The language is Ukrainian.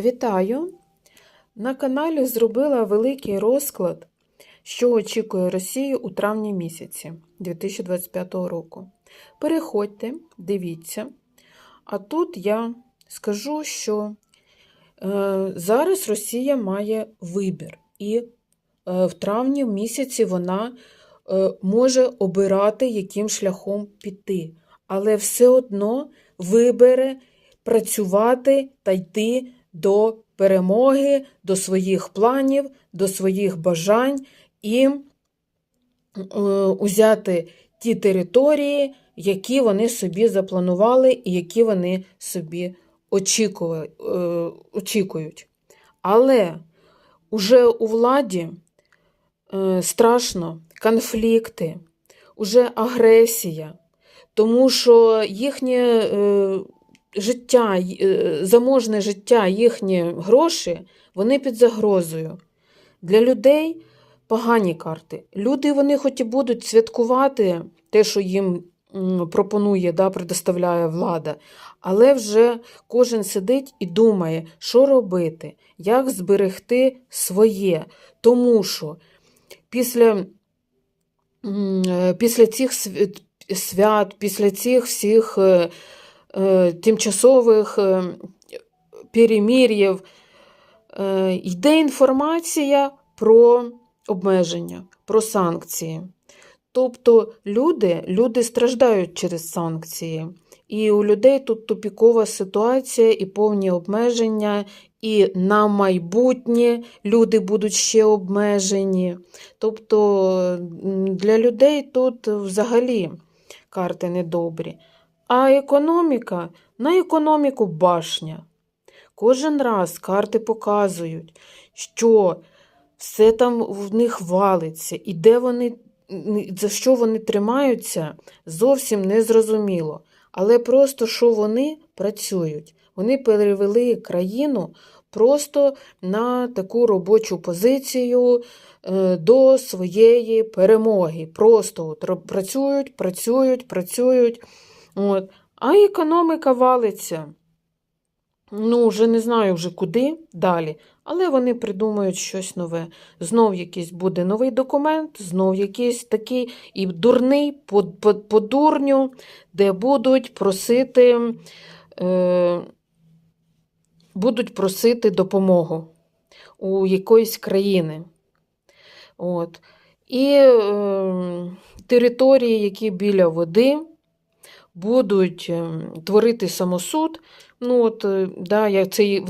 Вітаю! На каналі зробила великий розклад, що очікує Росію у травні місяці 2025 року. Переходьте, дивіться. А тут я скажу, що е, зараз Росія має вибір, і е, в травні місяці вона е, може обирати, яким шляхом піти, але все одно вибере працювати та йти до перемоги, до своїх планів, до своїх бажань і е, узяти ті території, які вони собі запланували і які вони собі е, очікують. Але уже у владі е, страшно конфлікти, уже агресія, тому що їхнє е, життя, е, заможне життя, їхні гроші, вони під загрозою. Для людей погані карти. Люди вони хоч і будуть святкувати те, що їм пропонує, да, предоставляє влада, але вже кожен сидить і думає, що робити, як зберегти своє. Тому що після, е, після цих свят, після цих всіх е, тимчасових е, перемір'їв е, йде інформація про обмеження, про санкції. Тобто люди, люди страждають через санкції. І у людей тут тупікова ситуація і повні обмеження, і на майбутнє люди будуть ще обмежені. Тобто для людей тут взагалі карти недобрі. А економіка на економіку башня. Кожен раз карти показують, що все там в них валиться, і де вони, за що вони тримаються, зовсім не зрозуміло. Але просто що вони працюють. Вони перевели країну просто на таку робочу позицію е, до своєї перемоги. Просто працюють, працюють, працюють. От. А економіка валиться. Ну, вже не знаю вже куди далі, але вони придумають щось нове. Знов якийсь буде новий документ, знов якийсь такий і дурний по, дурню, де будуть просити, е, будуть просити допомогу у якоїсь країни. От. І е, території, які біля води, будуть е, творити самосуд. Ну, от, е, да, я це,